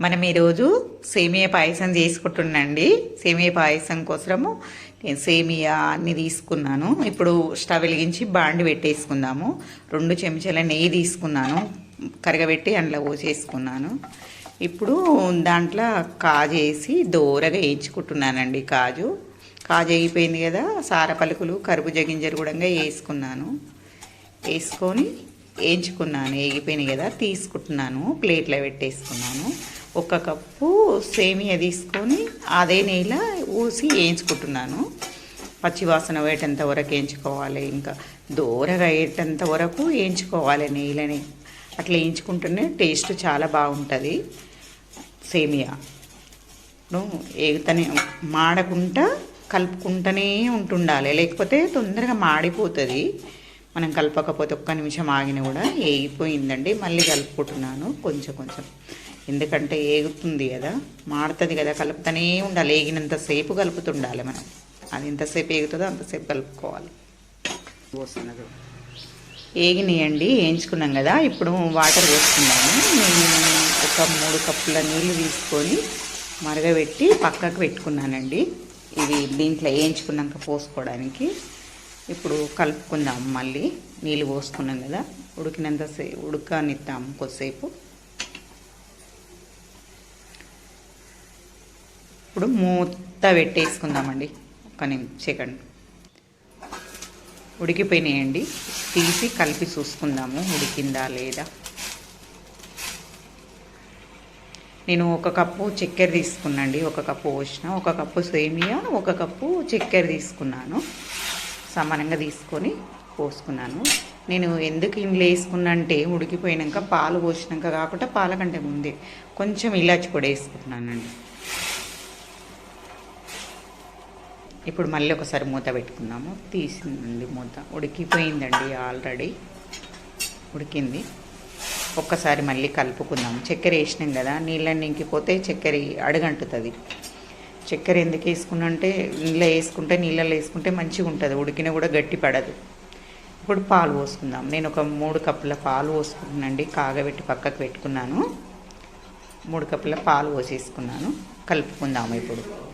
మనం ఈరోజు సేమియా పాయసం చేసుకుంటున్నాండి సేమియా పాయసం కోసము నేను సేమియా అన్ని తీసుకున్నాను. ఇప్పుడు స్టవ్ వెలిగించి బాండి పెట్టేసుకుందాము. రెండు చెంచాల నెయ్యి తీసుకున్నాను. కరగబెట్టి అందులో పోసేసుకున్నాను. ఇప్పుడు దాంట్లో కాజేసి దోరగా వేయించుకుంటున్నానండి కాజు. కాజు అయిపోయింది కదా సార పలుకులు కరుబుజ గింజలు కూడా వేసుకున్నాను. వేసుకొని వేయించుకున్నాను. వేగిపోయినాయి కదా తీసుకుంటున్నాను. ప్లేట్లో పెట్టేసుకున్నాను. ఒక కప్పు సేమియా తీసుకొని అదే నెయ్యిలో ఊసి వేయించుకుంటున్నాను. పచ్చివాసన పోయేటంత వరకు వేయించుకోవాలి. ఇంకా దూరగా అయ్యేటంత వరకు వేయించుకోవాలి నెయ్యిలని అట్లా వేయించుకుంటేనే టేస్ట్ చాలా బాగుంటుంది సేమియా. ఏగుతనే మాడకుండా కలుపుకుంటూనే ఉంటుండాలి. లేకపోతే తొందరగా మాడిపోతుంది. మనం కలపకపోతే ఒక్క నిమిషం ఆగిన కూడా ఏగిపోయిందండి మళ్ళీ కలుపుకుంటున్నాను. కొంచెం కొంచెం. ఎందుకంటే ఏగుతుంది కదా మాడుతుంది కదా కలుపుతూనే ఉండాలి. ఏగినంతసేపు కలుపుతుండాలి మనం. అది ఎంతసేపు ఏగుతుందో అంతసేపు కలుపుకోవాలి. పోస్తున్నది. ఏగినాయండి వేయించుకున్నాం కదా ఇప్పుడు వాటర్ పోసుకున్నాము నేను ఒక మూడు కప్పుల నీళ్ళు తీసుకొని మరగబెట్టి పక్కకు పెట్టుకున్నానండి. ఇది దీంట్లో వేయించుకున్నాక పోసుకోవడానికి. ఇప్పుడు కలుపుకుందాం మళ్ళీ. నీళ్ళు పోసుకున్నాం కదా ఉడికినంతసేపు ఉడకనిద్దాం కొద్దిసేపు. ఇప్పుడు మూత పెట్టేసుకుందామండి. ఒక నిమిషం సెకండ్. ఉడికిపోయినాయండి. తీసి కలిపి చూసుకుందాము ఉడికిందా లేదా. నేను ఒక కప్పు చక్కెర తీసుకున్నాండి ఒక కప్పు పోసిన ఒక కప్పు సేమియా ఒక కప్పు చక్కెర తీసుకున్నాను. సమానంగా తీసుకొని పోసుకున్నాను. నేను ఎందుకు ఇంట్లో వేసుకున్నా అంటే ఉడికిపోయినాక పాలు పోసినాక కాకుండా పాల కంటే ముందే కొంచెం ఇలాచి కూడా వేసుకుంటున్నానండి. ఇప్పుడు మళ్ళీ ఒకసారి మూత పెట్టుకుందాము. తీసిందండి మూత. ఉడికిపోయిందండి ఆల్రెడీ. ఉడికింది. ఒక్కసారి మళ్ళీ కలుపుకుందాం. చక్కెర వేసినాం కదా నీళ్ళని ఇంకిపోతే చక్కెర అడుగంటుతుంది. చక్కెర ఎందుకు వేసుకున్నంటే అంటే వేసుకుంటే నీళ్ళలో వేసుకుంటే మంచిగా ఉంటుంది ఉడికిన కూడా గట్టి పడదు ఇప్పుడు పాలు పోసుకుందాం. నేను ఒక మూడు కప్పుల పాలు పోసుకుంటున్నాండి కాగబెట్టి పక్కకు పెట్టుకున్నాను. మూడు కప్పుల పాలు పోసేసుకున్నాను. కలుపుకుందాము ఇప్పుడు.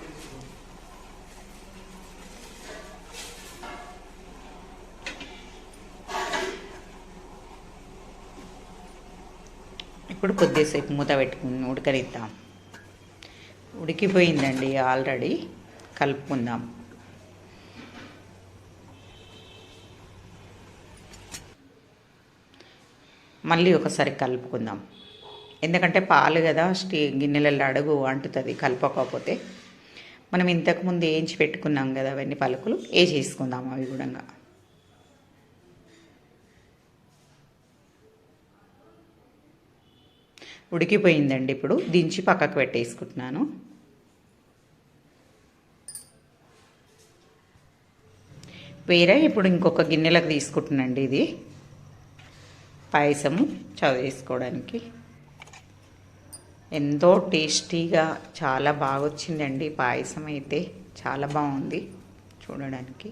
ఇప్పుడు కొద్దిసేపు మూత పెట్టుకుని ఉడకనిద్దాం. ఉడికిపోయిందండి ఆల్రెడీ. కలుపుకుందాం. మళ్ళీ ఒకసారి కలుపుకుందాం. ఎందుకంటే పాలు కదా స్టీ గిన్నెలలో అడుగు అంటుతుంది కలపకపోతే. మనం ఇంతకుముందు వేయించి పెట్టుకున్నాం కదా అవన్నీ పలుకులు వేసేసుకుందాం అవి కూడా. ఉడికిపోయిందండి ఇప్పుడు. దించి పక్కకు పెట్టేసుకుంటున్నాను. వేరే ఇప్పుడు ఇంకొక గిన్నెలకు తీసుకుంటున్నాండి ఇది. పాయసము చదివేసుకోవడానికి. ఎంతో టేస్టీగా చాలా బాగా వచ్చిందండి పాయసం అయితే. చాలా బాగుంది చూడడానికి.